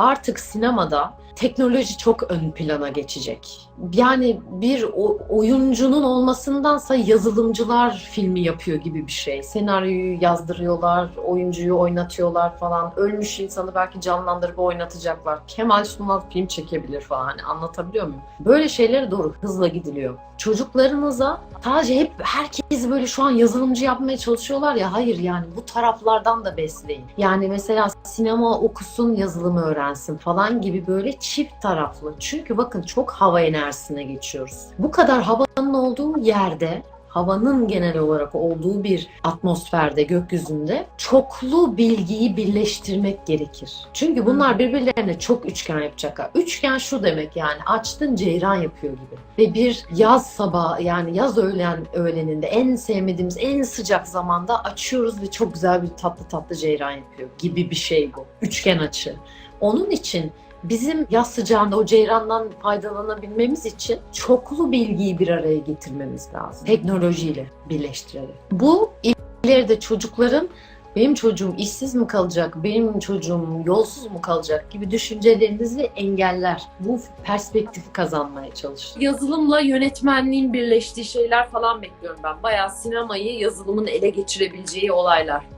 artık sinemada teknoloji çok ön plana geçecek. Yani bir oyuncunun olmasındansa yazılımcılar filmi yapıyor gibi bir şey. Senaryoyu yazdırıyorlar, oyuncuyu oynatıyorlar falan. Ölmüş insanı belki canlandırıp oynatacaklar. Kemal Sunal film çekebilir falan. Hani anlatabiliyor muyum? Böyle şeylere doğru hızla gidiliyor. Çocuklarınıza sadece hep herkes böyle şu an yazılımcı yapmaya çalışıyorlar ya. Hayır yani bu taraflardan da besleyin. Yani mesela sinema okusun, yazılımı öğrensin falan gibi böyle çift taraflı. Çünkü bakın çok hava enerjisine geçiyoruz. Bu kadar havanın olduğu yerde havanın genel olarak olduğu bir atmosferde, gökyüzünde çoklu bilgiyi birleştirmek gerekir. Çünkü bunlar birbirlerine çok üçgen yapacaklar. Üçgen şu demek yani açtın ceyran yapıyor gibi. Ve bir yaz sabahı yani yaz öğlen öğleninde en sevmediğimiz en sıcak zamanda açıyoruz ve çok güzel bir tatlı tatlı ceyran yapıyor gibi bir şey bu. Üçgen açı. Onun için bizim yaz sıcağında o ceyrandan faydalanabilmemiz için çoklu bilgiyi bir araya getirmemiz lazım. Teknolojiyle birleştirerek. Bu ileride çocukların benim çocuğum işsiz mi kalacak, benim çocuğum yolsuz mu kalacak gibi düşüncelerinizi engeller. Bu perspektifi kazanmaya çalışır. Yazılımla yönetmenliğin birleştiği şeyler falan bekliyorum ben. Bayağı sinemayı yazılımın ele geçirebileceği olaylar.